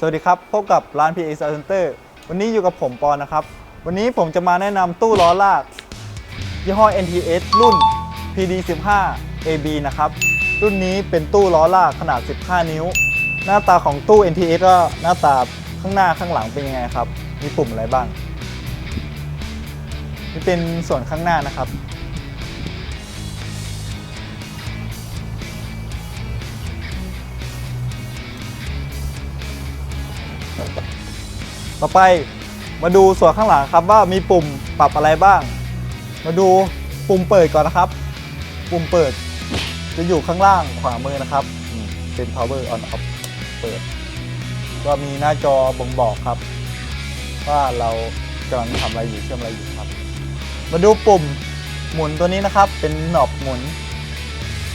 สวัสดีครับ พบกับร้าน PA Center วันนี้อยู่กับผมปอนนะครับ วันนี้ผมจะมาแนะนำตู้ล้อลาก ยี่ห้อ NTS รุ่น PD15 AB นะครับ รุ่นนี้เป็นตู้ล้อลากขนาด 15 นิ้ว หน้าตาของตู้ NTS ก็หน้าตาข้างหน้าข้างหลังเป็นยังไงครับ มีปุ่มอะไรบ้าง นี่เป็นส่วนข้างหน้านะครับ ต่อไปมาดูส่วนข้างหลังครับว่ามีปุ่มปรับอะไรบ้าง มาดูปุ่มเปิดก่อนนะครับ ปุ่มเปิดจะอยู่ข้างล่างขวามือนะครับ เป็น power on off เปิด ก็มีหน้าจอบ่งบอกครับ ว่าเรากำลังทำอะไรอยู่เชื่อมอะไรอยู่ครับ มาดูปุ่มหมุนตัวนี้นะครับ เป็นหนอบหมุน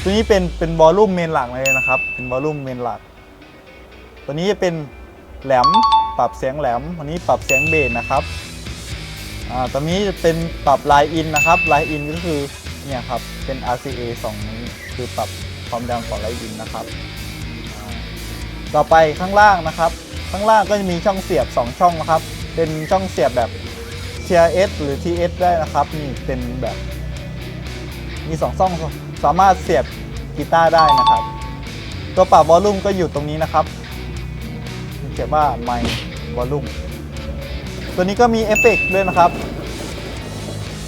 ตัวนี้เป็นเป็นวอลลุ่มเมนหลักเลยนะครับ เป็นวอลลุ่มเมนหลัก ตัวนี้จะเป็นแหลม ปรับเสียงแหลมอันนี้ปรับเสียงเบสนะครับอ่าตัวนี้จะเป็นปรับไลน์อินนะครับไลน์อินก็คือเนี่ยครับเป็น RCA 2นี้คือปรับความดังของไลน์อินนะครับ ต่อไปข้างล่างนะครับ ข้างล่างก็จะมีช่องเสียบ 2 ช่องนะครับ เป็นช่องเสียบแบบ TRS หรือ TS ได้นะครับนี่เป็นแบบมี2ช่องสามารถเสียบกีตาร์ได้นะครับ ตัวปรับวอลลุ่มก็อยู่ตรงนี้นะครับ เขียนว่า My Volume ตัวนี้ก็มีเอฟเฟกต์ด้วยนะครับ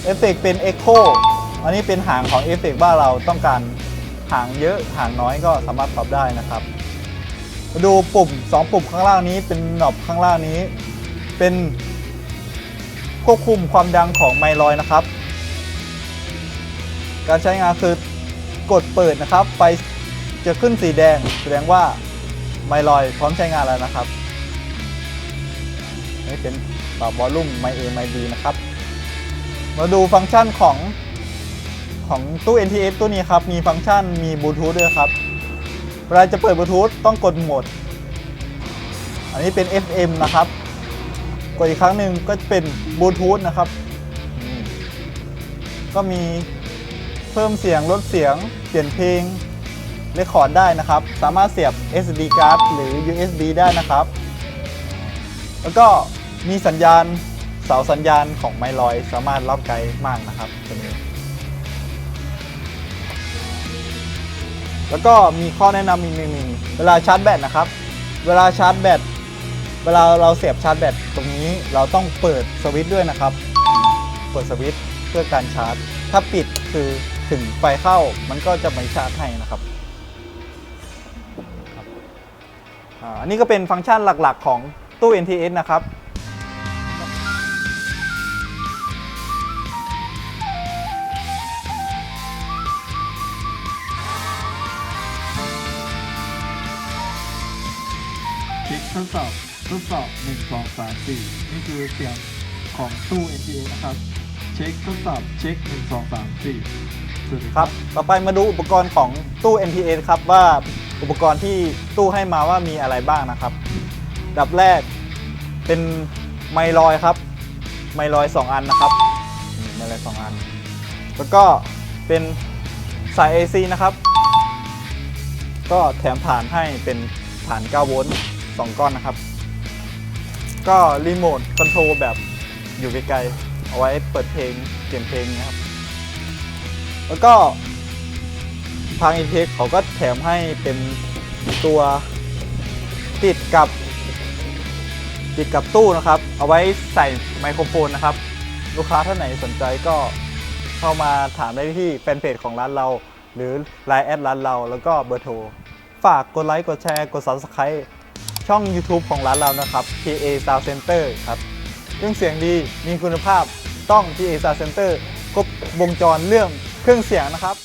เอฟเฟกต์เป็น Echo อันนี้เป็นหางของเอฟเฟกต์ว่าเราต้องการหางเยอะหางน้อยก็สามารถปรับได้นะครับมาดูปุ่ม 2 ปุ่มข้างล่างนี้เป็นหนอบข้างล่างนี้ เป็นควบคุมความดังของไมลอยนะครับ การใช้งานคือกดเปิดนะครับ ไฟจะขึ้นสีแดงแสดงว่า ไมลอยพร้อมใช้งานแล้วนะครับนี่เป็นปรับวอลลุ่มไม A ไม B นะครับ มาดูฟังก์ชันของของตู้ NTS ตู้นี้ครับ มีฟังก์ชันมีบลูทูธด้วยครับ เวลาจะเปิดบลูทูธต้องกดโหมด อันนี้เป็น FM นะครับ กดอีกครั้งหนึ่งก็เป็นบลูทูธนะครับ ก็มีเพิ่มเสียงลดเสียง เปลี่ยนเพลง เรคคอร์ดได้นะครับ สามารถเสียบ SD card หรือ USB ได้นะครับ แล้วก็มีสัญญาณเสาสัญญาณของไมลอยสามารถรับไกลมากนะครับตัวนี้แล้วก็มีข้อแนะนำอีกหนึ่งเวลาชาร์จแบตนะครับ เวลาชาร์จแบตเวลาเราเสียบชาร์จแบตตรงนี้เราต้องเปิดสวิตช์ด้วยนะครับ เปิดสวิตช์เพื่อการชาร์จ ถ้าปิดคือถึงไฟเข้ามันก็จะไม่ชาร์จให้นะครับ อ่าอันนี้ก็เป็นฟังก์ชันหลักๆ ของตู้ NTS นะครับเช็คทดสอบทดสอบ 1 2 3 4 นี่คือเสียงของตู้ NTA นะครับ เช็คทดสอบเช็ค 1 2 3 4 สวัสดีครับ ต่อไปมาดูอุปกรณ์ของตู้ NTS ครับว่า อุปกรณ์ที่ตู้ให้มาว่ามีอะไรบ้างนะครับ ดับแรกเป็นไมลอยครับ ไมลอย2อันนะครับไมลอย2อัน แล้วก็เป็นสาย AC นะครับ ก็แถมฐานให้เป็นฐาน 9 โวลต์2ก้อนนะครับ ก็รีโมทคอนโทรลแบบอยู่ไกลๆเอาไว้เปิดเพลงเปลี่ยนเพลงนะครับ แล้วก็ ทาง i n t e c เขาก็แถมให้เป็นตัวติดกับ ติดกับตู้นะครับ เอาไว้ใส่ไมโครโฟนนะครับ ลูกค้าท่านไหนสนใจก็เข้ามาถามได้ที่แฟนเพจของร้านเรา หรือ Line แอดร้านเรา แล้วก็เบอร์โทร ฝากกดไลค์ กดแชร์ กด Subscribe ช่อง YouTube ของร้านเรานะครับ PA Sound Center ครับเครื่องเสียงดีมีคุณภาพต้อง PA Sound Center ครบวงจรเรื่องเครื่องเสียงนะครับ